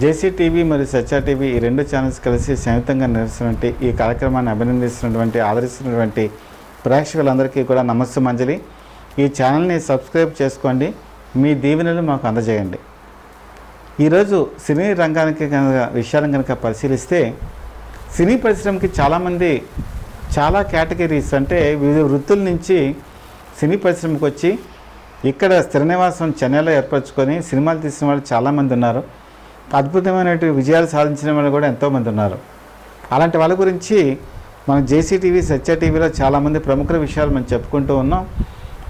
జేసీ TV మరియు సత్యాటీవీ ఈ రెండు ఛానల్స్ కలిసి సంయుక్తంగా నిర్వహిస్తున్నటువంటి ఈ కార్యక్రమాన్ని అభినందిస్తున్నటువంటి ఆదరిస్తున్నటువంటి ప్రేక్షకులందరికీ కూడా నమస్తే మంజలి. ఈ ఛానల్ని సబ్స్క్రైబ్ చేసుకోండి. మీ దీవెనలు మాకు అందజేయండి. ఈరోజు సినీ రంగానికి కనుక విషయాలను కనుక పరిశీలిస్తే సినీ పరిశ్రమకి చాలామంది చాలా కేటగిరీస్ అంటే వివిధ వృత్తుల నుంచి సినీ పరిశ్రమకు వచ్చి ఇక్కడ స్థిర నివాసం చెన్నైలో ఏర్పరచుకొని సినిమాలు తీసిన వాళ్ళు చాలామంది ఉన్నారు. అద్భుతమైనటువంటి విజయాలు సాధించిన వాళ్ళు కూడా ఎంతోమంది ఉన్నారు. అలాంటి వాళ్ళ గురించి మన జేసీ టీవీ సత్య టీవీలో చాలామంది ప్రముఖుల విషయాలు మనం చెప్పుకుంటూ ఉన్నాం.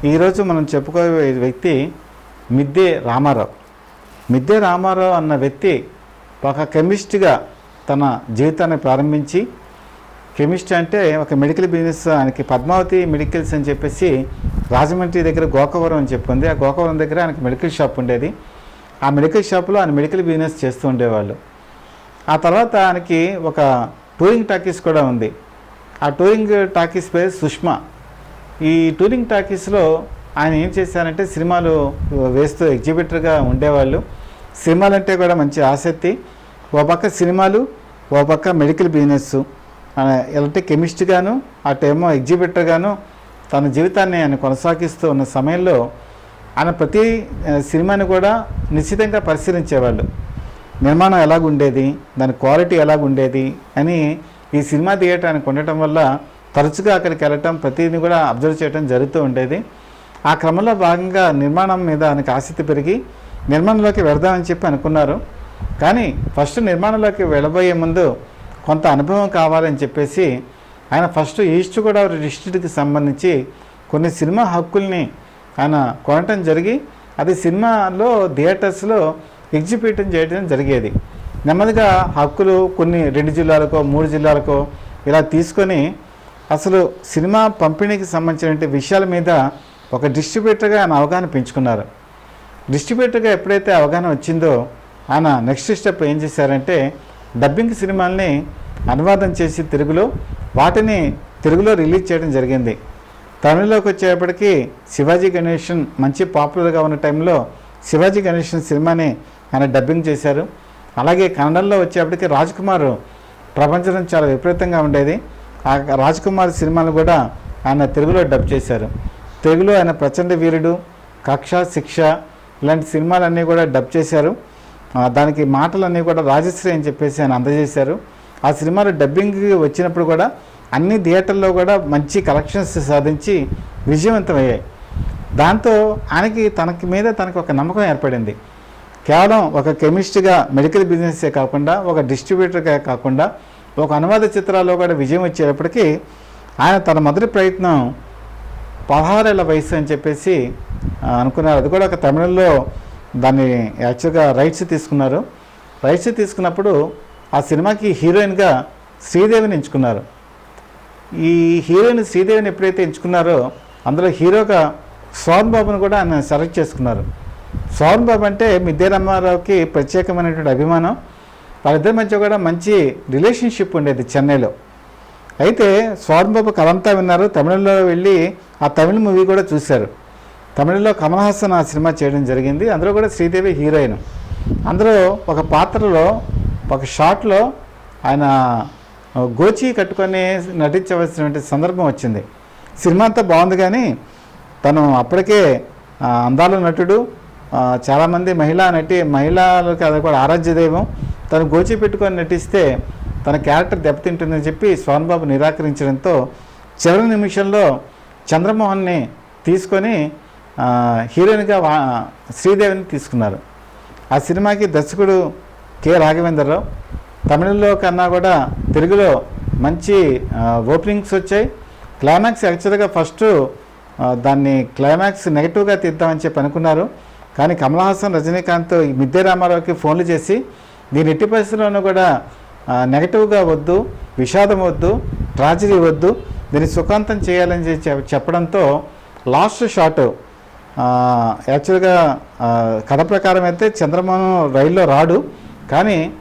ఈరోజు మనం చెప్పుకోబోయే వ్యక్తి మిద్దె రామారావు. మిద్దె రామారావు అన్న వ్యక్తి ఒక కెమిస్ట్గా తన జీవితాన్ని ప్రారంభించి కెమిస్ట్ అంటే ఒక మెడికల్ బిజినెస్ ఆయనకి పద్మావతి మెడికల్స్ అని చెప్పేసి రాజమండ్రి దగ్గర గోకవరం అని చెప్పుకుంది. ఆ గోకవరం దగ్గర ఆయనకి మెడికల్ షాప్ ఉండేది. ఆ మెడికల్ షాప్లో ఆయన మెడికల్ బిజినెస్ చేస్తూ ఉండేవాళ్ళు. ఆ తర్వాత ఆయనకి ఒక టూరింగ్ టాకీస్ కూడా ఉంది. ఆ టూరింగ్ టాకీస్ పేరు సుష్మా. ఈ టూరింగ్ టాకీస్లో ఆయన ఏం చేశారంటే సినిమాలు వేస్తూ ఎగ్జిబిటర్గా ఉండేవాళ్ళు. సినిమాలంటే కూడా మంచి ఆసక్తి. ఓ పక్క సినిమాలు ఓ పక్క మెడికల్ బిజినెస్. ఎలాంటి కెమిస్ట్గాను అటేమో ఎగ్జిబిటర్గాను తన జీవితాన్ని ఆయన కొనసాగిస్తూ ఉన్న సమయంలో ఆయన ప్రతి సినిమాని కూడా నిశ్చితంగా పరిశీలించేవాళ్ళు. నిర్మాణం ఎలాగుండేది? దాని క్వాలిటీ ఎలాగుండేది? అని ఈ సినిమా థియేటర్ ఆయనకు ఉండటం వల్ల తరచుగా అక్కడికి వెళ్ళటం ప్రతిదీ కూడా అబ్జర్వ్ చేయడం జరుగుతూ ఉండేది. ఆ క్రమంలో భాగంగా నిర్మాణం మీద ఆయనకు ఆసక్తి పెరిగి నిర్మాణంలోకి వెళదామని చెప్పి అనుకున్నారు. కానీ ఫస్ట్ నిర్మాణంలోకి వెళ్ళబోయే ముందు కొంత అనుభవం కావాలని చెప్పేసి ఆయన ఫస్ట్ ఈస్ట్ గోదావరి డిస్ట్రిక్ట్కి సంబంధించి కొన్ని సినిమా హక్కుల్ని ఆయన కొనటం జరిగి అది సినిమాలో థియేటర్స్లో ఎగ్జిబిట్ చేయడం జరిగేది. నెమ్మదిగా హక్కులు కొన్ని రెండు జిల్లాలకో మూడు జిల్లాలకో ఇలా తీసుకొని అసలు సినిమా పంపిణీకి సంబంధించిన విషయాల మీద ఒక డిస్ట్రిబ్యూటర్గా ఆయన అవగాహన పెంచుకున్నారు. డిస్ట్రిబ్యూటర్గా ఎప్పుడైతే అవగాహన వచ్చిందో ఆయన నెక్స్ట్ స్టెప్ ఏం చేశారంటే డబ్బింగ్ సినిమాల్ని అనువాదం చేసి తెలుగులో వాటిని తెలుగులో రిలీజ్ చేయడం జరిగింది. తమిళలోకి వచ్చేప్పటికి శివాజీ గణేషన్ మంచి పాపులర్గా ఉన్న టైంలో శివాజీ గణేషన్ సినిమాని ఆయన డబ్బింగ్ చేశారు. అలాగే కన్నడంలో వచ్చేప్పటికి రాజ్ కుమార్ ప్రపంచం చాలా విపరీతంగా ఉండేది. ఆ రాజ్ కుమార్ సినిమాలు కూడా ఆయన తెలుగులో డబ్ చేశారు. తెలుగులో ఆయన ప్రచండ వీరుడు కక్ష శిక్ష ఇలాంటి సినిమాలన్నీ కూడా డబ్ చేశారు. దానికి మాటలన్నీ కూడా రాజశ్రీ అని చెప్పేసి ఆయన అందజేశారు. ఆ సినిమాలు డబ్బింగ్ వచ్చినప్పుడు కూడా అన్ని థియేటర్లో కూడా మంచి కలెక్షన్స్ సాధించి విజయవంతమయ్యాయి. దాంతో ఆయనకి తనకి మీద తనకు ఒక నమ్మకం ఏర్పడింది. కేవలం ఒక కెమిస్ట్గా మెడికల్ బిజినెస్సే కాకుండా ఒక డిస్ట్రిబ్యూటర్గా కాకుండా ఒక అనువాద చిత్రాల్లో కూడా విజయం వచ్చేటప్పటికీ ఆయన తన మొదటి ప్రయత్నం పదహారేళ్ళ వయసు అని చెప్పేసి అనుకున్నారు. అది కూడా ఒక తమిళంలో దాన్ని యాక్చువల్గా రైట్స్ తీసుకున్నారు. రైట్స్ తీసుకున్నప్పుడు ఆ సినిమాకి హీరోయిన్గా శ్రీదేవిని ఎంచుకున్నారు. ఈ హీరోయిన్ శ్రీదేవిని ఎప్పుడైతే ఎంచుకున్నారో అందులో హీరోగా సోహన్ బాబును కూడా ఆయన సెలెక్ట్ చేసుకున్నారు. సోహన్ బాబు అంటే మిద్దే రామారావుకి ప్రత్యేకమైనటువంటి అభిమానం. వాళ్ళిద్దరి మధ్య కూడా మంచి రిలేషన్షిప్ ఉండేది చెన్నైలో. అయితే స్వామి బాబు విన్నారు. తమిళంలో వెళ్ళి ఆ తమిళ మూవీ కూడా చూశారు. తమిళంలో కమల్ హాసన్ ఆ సినిమా చేయడం జరిగింది. అందులో కూడా శ్రీదేవి హీరోయిన్. అందులో ఒక పాత్రలో ఒక షాట్లో ఆయన గోచి కట్టుకొని నటించవలసినటువంటి సందర్భం వచ్చింది. సినిమా అంతా బాగుంది కానీ తను అప్పటికే అందాల నటుడు చాలామంది మహిళా నటి మహిళలకు అది కూడా ఆరాధ్య దైవం. తను గోచి పెట్టుకొని నటిస్తే తన క్యారెక్టర్ దెబ్బతింటుందని చెప్పి స్వామి బాబు నిరాకరించడంతో చివరి నిమిషంలో చంద్రమోహన్ని తీసుకొని హీరోయిన్గా వా శ్రీదేవిని తీసుకున్నారు. ఆ సినిమాకి దర్శకుడు కె రాఘవేంద్రరావు. తమిళంలో కన్నా కూడా తెలుగులో మంచి ఓపెనింగ్స్ వచ్చాయి. క్లైమాక్స్ యాక్చువల్గా ఫస్ట్ దాన్ని క్లైమాక్స్ నెగిటివ్గా తీద్దామని చెప్పి అనుకున్నారు. కానీ కమల్ హాసన్ రజనీకాంత్ ఈ మిద్దె రామారావుకి ఫోన్లు చేసి దీని ఎట్టి పరిస్థితుల్లోనూ కూడా నెగటివ్గా వద్దు విషాదం వద్దు ట్రాజడీ వద్దు దీన్ని సుఖాంతం చేయాలని చెప్పడంతో లాస్ట్ షాట్ యాక్చువల్గా కథ ప్రకారం అయితే చంద్రమోహన్ రైల్లో రాడు. కానీ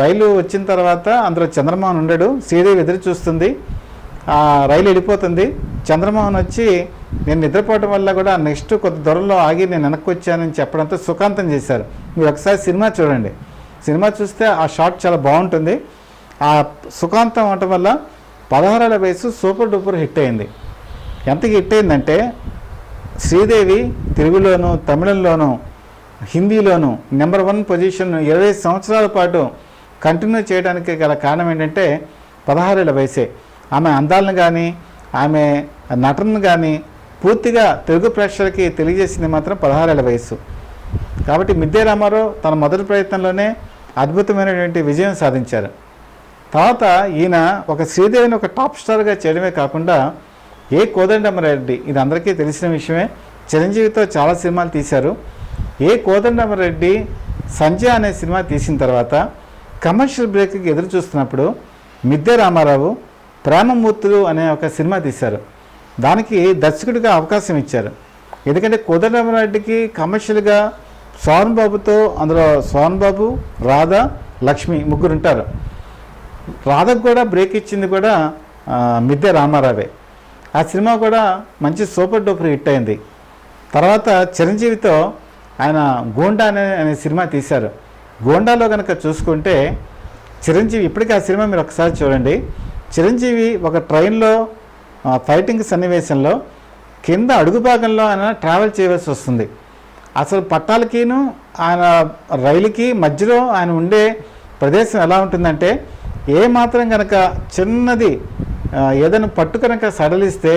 రైలు వచ్చిన తర్వాత అందులో చంద్రమోహన్ ఉండడు. శ్రీదేవి ఎదురు చూస్తుంది. ఆ, రైలు వెళ్ళిపోతుంది. చంద్రమోహన్ వచ్చి నేను నిద్రపోవడం వల్ల కూడా నెక్స్ట్ కొద్ది దూరంలో ఆగి నేను వెనక్కి వచ్చానని చెప్పడంతో సుఖాంతం చేశారు. మీరు ఒకసారి సినిమా చూడండి. సినిమా చూస్తే ఆ షాట్ చాలా బాగుంటుంది. ఆ సుఖాంతం అవటం వల్ల పదహారేళ్ళ వయసు సూపర్ డూపర్ హిట్ అయింది. ఎంత హిట్ అయిందంటే శ్రీదేవి తెలుగులోను తమిళంలోనూ హిందీలోను నెంబర్ వన్ పొజిషన్ ఇరవై సంవత్సరాల పాటు కంటిన్యూ చేయడానికి గల కారణం ఏంటంటే పదహారేళ్ళ వయసే. ఆమె అందాలను కానీ ఆమె నటనను కానీ పూర్తిగా తెలుగు ప్రేక్షకులకి తెలియజేసింది మాత్రం పదహారేళ్ళ వయసు కాబట్టి మిద్దే రామారావు తన మొదటి ప్రయత్నంలోనే అద్భుతమైనటువంటి విజయం సాధించారు. తర్వాత ఈయన ఒక శ్రీదేవిని ఒక టాప్ స్టార్గా చేయడమే కాకుండా ఏ కోదండమ్మరెడ్డి ఇది అందరికీ తెలిసిన విషయమే చిరంజీవితో చాలా సినిమాలు తీశారు. ఏ కోదండమ్మరెడ్డి సంజయ్ అనే సినిమా తీసిన తర్వాత కమర్షియల్ బ్రేక్కి ఎదురు చూస్తున్నప్పుడు మిద్దె రామారావు ప్రేమమూర్తులు అనే ఒక సినిమా తీశారు. దానికి దర్శకుడిగా అవకాశం ఇచ్చారు. ఎందుకంటే కోదండరామరెడ్డికి కమర్షియల్గా సోహన్ బాబుతో అందులో సోహన్ బాబు రాధ లక్ష్మి ముగ్గురు ఉంటారు రాధకు కూడా బ్రేక్ ఇచ్చింది కూడా మిద్దె రామారావే. ఆ సినిమా కూడా మంచి సూపర్ డూపర్ హిట్ అయింది. తర్వాత చిరంజీవితో ఆయన గోండా అనే అనే సినిమా తీశారు. గోండాలో కనుక చూసుకుంటే చిరంజీవి ఇప్పటికీ ఆ సినిమా మీరు ఒకసారి చూడండి. చిరంజీవి ఒక ట్రైన్లో ఫైటింగ్ సన్నివేశంలో కింద అడుగు భాగంలో ఆయన ట్రావెల్ చేయవలసి వస్తుంది. అసలు పట్టాలకిను ఆయన రైలుకి మధ్యలో ఆయన ఉండే ప్రదేశం ఎలా ఉంటుందంటే ఏ మాత్రం కనుక చిన్నది ఏదైనా పట్టు కనుక సడలిస్తే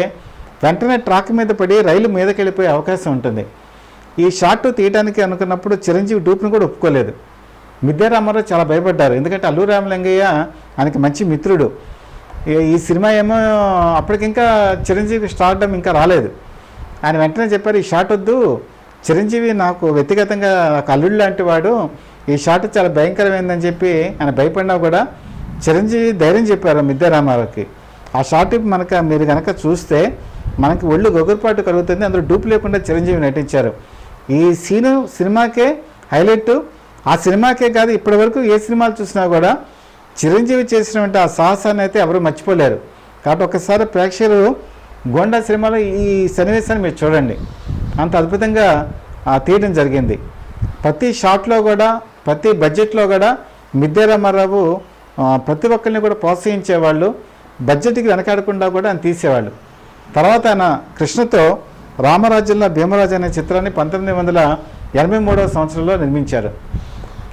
వెంటనే ట్రాక్ మీద పడి రైలు మీదకి వెళ్ళిపోయే అవకాశం ఉంటుంది. ఈ షార్ట్ తీయడానికి అనుకున్నప్పుడు చిరంజీవి డూప్ని కూడా ఒప్పుకోలేదు. మిద్దె రామారావు చాలా భయపడ్డారు. ఎందుకంటే అల్లు రామలింగయ్య ఆయనకి మంచి మిత్రుడు. ఈ- సినిమా ఏమో అప్పటికింకా చిరంజీవి స్టార్డమ్ ఇంకా రాలేదు. ఆయన వెంటనే చెప్పారు ఈ షాట్ వద్దు. చిరంజీవి నాకు వ్యక్తిగతంగా నాకు అల్లుడు లాంటి వాడు. ఈ షాట్ చాలా భయంకరమైందని చెప్పి ఆయన భయపడినా కూడా చిరంజీవి ధైర్యం చెప్పారు మిద్దె రామారావుకి ఆ షాట్ మనక మీరు కనుక చూస్తే మనకి ఒళ్ళు గొగురుపాటు కలుగుతుంది. అందులో డూప్ లేకుండా చిరంజీవి నటించారు. ఈ సీను సినిమాకే హైలైట్. ఆ సినిమాకే కాదు ఇప్పటివరకు ఏ సినిమాలు చూసినా కూడా చిరంజీవి చేసినటువంటి ఆ సాహసాన్ని అయితే ఎవరు మర్చిపోలేరు. కాబట్టి ఒకసారి ప్రేక్షకులు గోండా సినిమాలో ఈ సన్నివేశాన్ని మీరు చూడండి. అంత అద్భుతంగా తీయడం జరిగింది. ప్రతి షాట్లో కూడా ప్రతి బడ్జెట్లో కూడా మిద్దె రామారావు ప్రతి ఒక్కరిని కూడా ప్రోత్సహించేవాళ్ళు బడ్జెట్కి వెనకాడకుండా కూడా ఆయన తీసేవాళ్ళు. తర్వాత ఆయన కృష్ణతో రామరాజ్యంలో భీమరాజు అనే చిత్రాన్ని పంతొమ్మిది వందల ఎనభై మూడవ సంవత్సరంలో నిర్మించారు.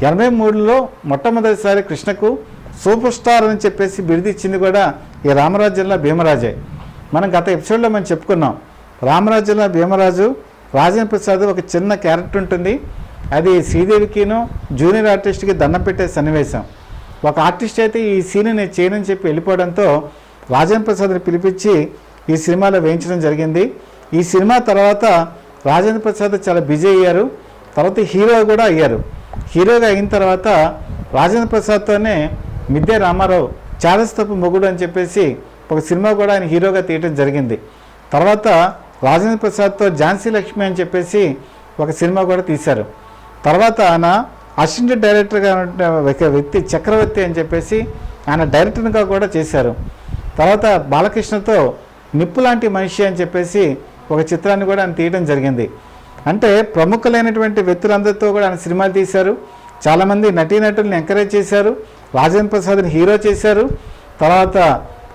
ఎనభై మూడులో మొట్టమొదటిసారి కృష్ణకు సూపర్ స్టార్ అని చెప్పేసి బిరుదిచ్చింది కూడా ఈ రామరాజ్యంలో భీమరాజే. మనం గత ఎపిసోడ్లో మనం చెప్పుకున్నాం. రామరాజ్యంలో భీమరాజు రాజేంద్ర ప్రసాద్ ఒక చిన్న క్యారెక్టర్ ఉంటుంది. అది శ్రీదేవికిను జూనియర్ ఆర్టిస్ట్కి దండం పెట్టే సన్నివేశం. ఒక ఆర్టిస్ట్ అయితే ఈ సీన్ నేను చేయనని చెప్పి వెళ్ళిపోవడంతో రాజేంద్ర ప్రసాద్ని పిలిపించి ఈ సినిమాలో వేయించడం జరిగింది. ఈ సినిమా తర్వాత రాజేంద్ర ప్రసాద్ చాలా బిజీ అయ్యారు. తర్వాత హీరో కూడా అయ్యారు. హీరోగా అయిన తర్వాత రాజేంద్ర ప్రసాద్తోనే మిద్దె రామారావు చారస్తపు మొగుడు అని చెప్పేసి ఒక సినిమా కూడా ఆయన హీరోగా తీయడం జరిగింది. తర్వాత రాజేంద్ర ప్రసాద్తో ఝాన్సీ లక్ష్మి అని చెప్పేసి ఒక సినిమా కూడా తీశారు. తర్వాత ఆయన అసిస్టెంట్ డైరెక్టర్గా ఒక వ్యక్తి చక్రవర్తి అని చెప్పేసి ఆయన డైరెక్టర్గా కూడా చేశారు. తర్వాత బాలకృష్ణతో నిప్పు లాంటి మనిషి అని చెప్పేసి ఒక చిత్రాన్ని కూడా ఆయన తీయడం జరిగింది. అంటే ప్రముఖులైనటువంటి వ్యక్తులందరితో కూడా ఆయన సినిమాలు తీశారు. చాలామంది నటీనటుల్ని ఎంకరేజ్ చేశారు. రాజేంద్ర ప్రసాద్ని హీరో చేశారు. తర్వాత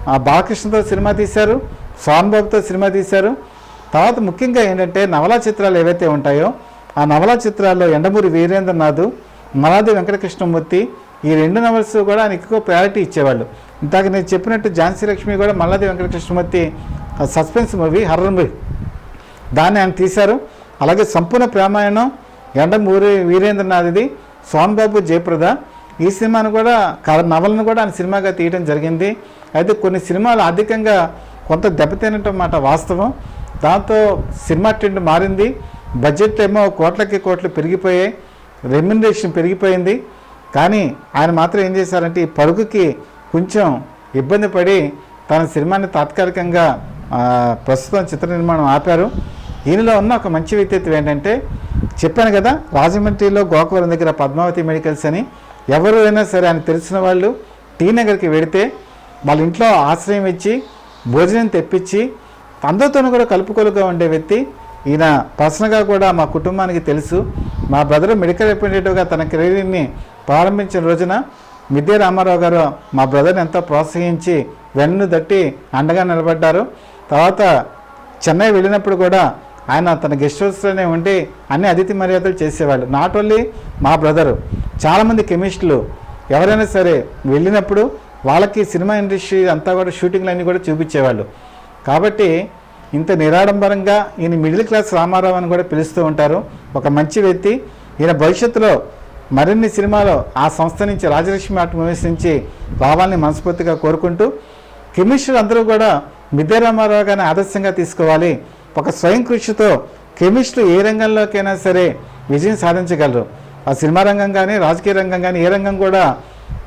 ఆ బాలకృష్ణతో సినిమా తీశారు. స్వామిబాబుతో సినిమా తీశారు. తర్వాత ముఖ్యంగా ఏంటంటే నవలా చిత్రాలు ఏవైతే ఉంటాయో ఆ నవలా చిత్రాల్లో ఎండమూరి వీరేంద్రనాథ్ మలాది వెంకటకృష్ణమూర్తి ఈ రెండు నవల్స్ కూడా ఆయన ఎక్కువ ప్రయారిటీ ఇచ్చేవాళ్ళు. ఇందాక నేను చెప్పినట్టు ఝాన్సీ లక్ష్మి కూడా Malladi Venkatakrishnamurthy suspense movie horror movie దాన్ని ఆయన తీశారు. అలాగే సంపూర్ణ ప్రేమాయణం ఎండమూరి వీరేంద్రనాథ్ది సోన్ బాబు జయప్రద. ఈ సినిమాను కూడా కథ నవలను కూడా ఆయన సినిమాగా తీయడం జరిగింది. అయితే కొన్ని సినిమాలు ఆర్థికంగా కొంత దెబ్బతినటం మాట వాస్తవం. దాంతో సినిమా ట్రెండ్ మారింది. బడ్జెట్ ఏమో కోట్లకి కోట్లు పెరిగిపోయాయి. రెమ్యునరేషన్ పెరిగిపోయింది. కానీ ఆయన మాత్రం ఏం చేశారంటే ఈ పరుగుకి కొంచెం ఇబ్బంది పడి తన సినిమాని తాత్కాలికంగా ప్రస్తుతం చిత్ర నిర్మాణం ఆపారు. దీనిలో ఉన్న ఒక మంచి వ్యక్తిత్వం ఏంటంటే చెప్పాను కదా రాజమండ్రిలో గోకవరం దగ్గర పద్మావతి మెడికల్స్ అని. ఎవరు అయినా సరే ఆయన తెలిసిన వాళ్ళు టీ నగర్కి వెడితే వాళ్ళ ఇంట్లో ఆశ్రయం ఇచ్చి భోజనం తెప్పించి అందరితోనూ కూడా కలుపుకొలుగా ఉండే వ్యక్తి ఈయన పర్సనల్గా కూడా మా కుటుంబానికి తెలుసు. మా బ్రదర్ మెడికల్ రిప్రజెంటేటివ్గా తన కెరీర్ని ప్రారంభించిన రోజున విద్యా రామారావు గారు మా బ్రదర్ని ఎంతో ప్రోత్సహించి వెన్ను దట్టి అండగా నిలబడ్డారు. తర్వాత చెన్నై వెళ్ళినప్పుడు కూడా ఆయన తన గెస్ట్ హౌస్లోనే ఉండి అన్ని అతిథి మర్యాదలు చేసేవాళ్ళు. నాట్ ఓన్లీ మా బ్రదరు చాలామంది కెమిస్టులు. ఎవరైనా సరే వెళ్ళినప్పుడు వాళ్ళకి సినిమా ఇండస్ట్రీ అంతా కూడా షూటింగ్లు అన్నీ కూడా చూపించేవాళ్ళు. కాబట్టి ఇంత నిరాడంబరంగా ఈయన మిడిల్ క్లాస్ రామారావు అని కూడా పిలుస్తూ ఉంటారు. ఒక మంచి వ్యక్తి. ఈయన భవిష్యత్తులో మరిన్ని సినిమాలు ఆ సంస్థ నుంచి రాజలక్ష్మి ఆర్ట్ మూవీస్ నుంచి రావాలని మనస్ఫూర్తిగా కోరుకుంటూ కెమిస్టులు అందరూ కూడా మిద్దె రామారావు గారిని ఆదర్శంగా తీసుకోవాలి. ఒక స్వయం కృషితో కెమిస్టులు ఏ రంగంలోకైనా సరే విజయం సాధించగలరు. ఆ సినిమా రంగం కానీ రాజకీయ రంగం కానీ ఏ రంగం కూడా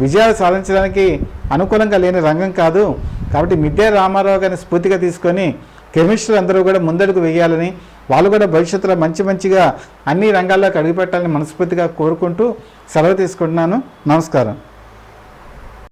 విజయాలు సాధించడానికి అనుకూలంగా లేని రంగం కాదు. కాబట్టి మిద్దే రామారావు గారిని స్ఫూర్తిగా తీసుకొని కెమిస్టులు అందరూ కూడా ముందడుగు వేయాలని వాళ్ళు కూడా భవిష్యత్తులో మంచి మంచిగా అన్ని రంగాల్లోకి అడుగుపెట్టాలని మనస్ఫూర్తిగా కోరుకుంటూ సెలవు తీసుకుంటున్నాను. నమస్కారం.